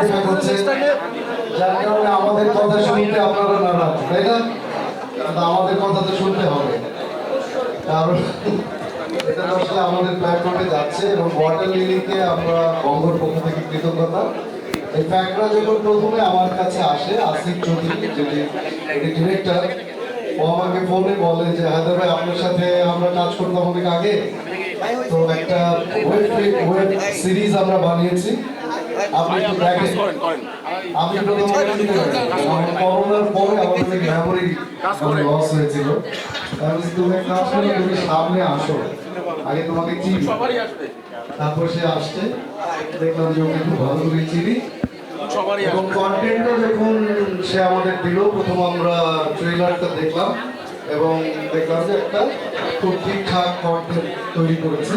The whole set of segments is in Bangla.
অপেক্ষা করছে যার কারণে আমাদের কথা শুনতে আপনারা নারাজ তাই না আমাদের কথা তো শুনতে হবে কারণ এটা আসলে আমাদের প্ল্যাটফর্মে যাচ্ছে এবং ওয়াটার লিলিকে আমরা বঙ্গর পক্ষ থেকে কৃতজ্ঞতা এই ফ্যাক্টরা যখন প্রথমে আমার কাছে আসে আসিফ চৌধুরী যেটি ডিরেক্টর ও আমাকে ফোনে বলে যে হায়দার ভাই আপনার সাথে আমরা কাজ করতাম অনেক আগে তো একটা ওয়েব ওয়েব সিরিজ আমরা বানিয়েছি আপনি একটু আমি করোনার পরে আমাদের মেমোরি লস হয়েছিল। আমি তুমি কাজ করো তুমি সামনে আসো। আগে তোমাকে চিনি। তারপর সে আসছে। দেখলাম যে ওকে খুব ভালো করে চিনি। এবং কন্টেন্টও যখন সে আমাদের দিল। প্রথম আমরা ট্রেলারটা দেখলাম। এবং দেখলাম যে একটা খুব ঠিকঠাক কন্টেন্ট তৈরি করেছে।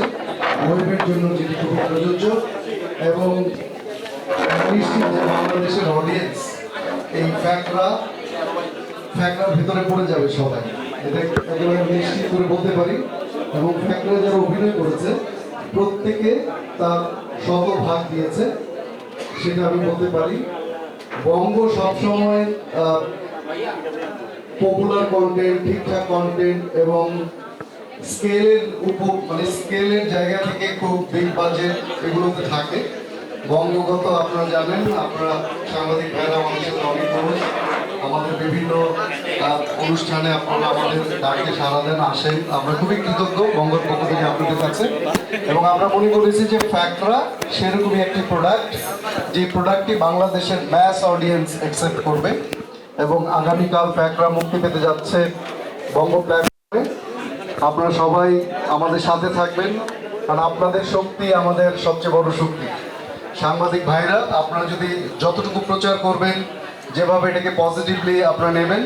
ওয়েবের জন্য যেটি খুব প্রযোজ্য। এবং বাংলাদেশের অডিয়েন্স এই ফ্যাক্টরা ফ্যাক্টরার ভিতরে পড়ে যাবে সবাই। এটা একেবারে নিশ্চিত করে বলতে পারি। এবং ফ্যাক্টরে যারা অভিনয় করেছে, প্রত্যেকে তার শত ভাগ দিয়েছে, সেটা আমি বলতে পারি। বঙ্গ সবসময় পপুলার কন্টেন্ট ঠিকঠাক কন্টেন্ট এবং স্কেলের উপর মানে স্কেলের জায়গা থেকে খুব বিগ বাজেট এগুলোতে থাকে। বঙ্গগত আপনারা জানেন, আপনারা সাংবাদিক ভাইরা আমাদের সাথে অনেক মানুষ। আমাদের বিভিন্ন অনুষ্ঠানে আপনারা আমাদের ডাকে সারা দেন, আসেন। আমরা খুবই কৃতজ্ঞ বঙ্গর পক্ষ থেকে আপনাদের কাছে। এবং আমরা মনে করেছি যে ফ্যাক্টরা সেরকমই একটি প্রোডাক্ট যে প্রোডাক্টটি বাংলাদেশের ম্যাস অডিয়েন্স অ্যাকসেপ্ট করবে। এবং আগামীকাল ফ্যাক্টরা মুক্তি পেতে যাচ্ছে বঙ্গ প্ল্যাটফর্মে আপনারা সবাই আমাদের সাথে থাকবেন, কারণ আপনাদের শক্তি আমাদের সবচেয়ে বড় শক্তি। সাংবাদিক ভাইরা, আপনারা যদি যতটুকু প্রচার করবেন, যেভাবে এটাকে পজিটিভলি আপনারা নেবেন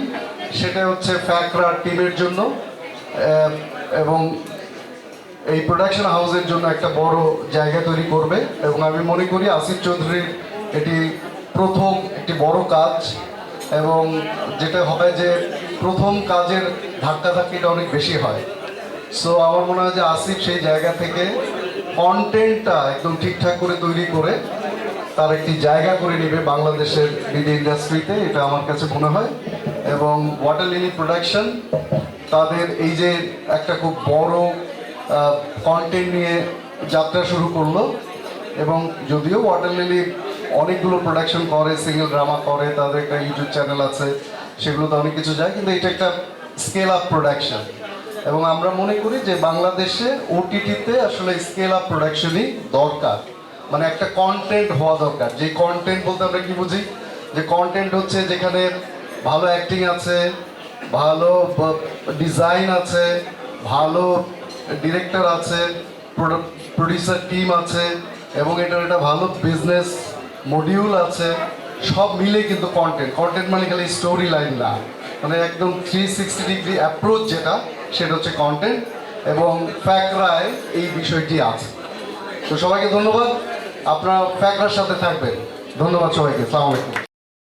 সেটা হচ্ছে ফ্যাকরা টিমের জন্য এবং এই প্রোডাকশন হাউসের জন্য একটা বড় জায়গা তৈরি করবে, এবং আমি মনে করি আসিফ চৌধুরীর এটি প্রথম একটি বড় কাজ, এবং যেটা হবে যে প্রথম কাজের ধাক্কাধাক্কিটা অনেক বেশি হয়। সো আমার মনে হয় যে আসিফ সেই জায়গা থেকে কন্টেন্টটা একদম ঠিকঠাক করে তৈরি করে তার একটি জায়গা করে নেবে বাংলাদেশের মিডিয়া ইন্ডাস্ট্রিতে, এটা আমার কাছে মনে হয়। এবং ওয়াটার লিলি প্রোডাকশন তাদের এই যে একটা খুব বড় কন্টেন্ট নিয়ে যাত্রা শুরু করল। এবং যদিও ওয়াটার লিলি অনেকগুলো প্রোডাকশন করে সিঙ্গেল ড্রামা করে, তাদের একটা ইউটিউব চ্যানেল আছে, সেগুলোতে অনেক কিছু যায়, কিন্তু এটা একটা স্কেল আপ প্রোডাকশন এবং আমরা মনে করি যে বাংলাদেশে ওটিটিতে আসলে স্কেল আপ প্রোডাকশনই দরকার। মানে একটা কন্টেন্ট হওয়া দরকার। যে কন্টেন্ট বলতে আমরা কি বুঝি? যে কন্টেন্ট হচ্ছে যেখানে ভালো অ্যাক্টিং আছে, ভালো ডিজাইন আছে, ভালো ডিরেক্টর আছে প্রডিউসার টিম আছে, এবং এটার একটা ভালো বিজনেস মডিউল আছে, সব মিলে কিন্তু কন্টেন্ট কন্টেন্ট মানে খালি স্টোরি লাইন না। মানে একদম থ্রি সিক্সটি ডিগ্রি অ্যাপ্রোচ যেটা সেটা হচ্ছে কন্টেন্ট এবং ফ্যাকরায় এই বিষয়টি আছে। তো সবাইকে ধন্যবাদ। আপনারা ফ্যাকরার সাথে থাকবেন। ধন্যবাদ সবাইকে। সালাম আলাইকুম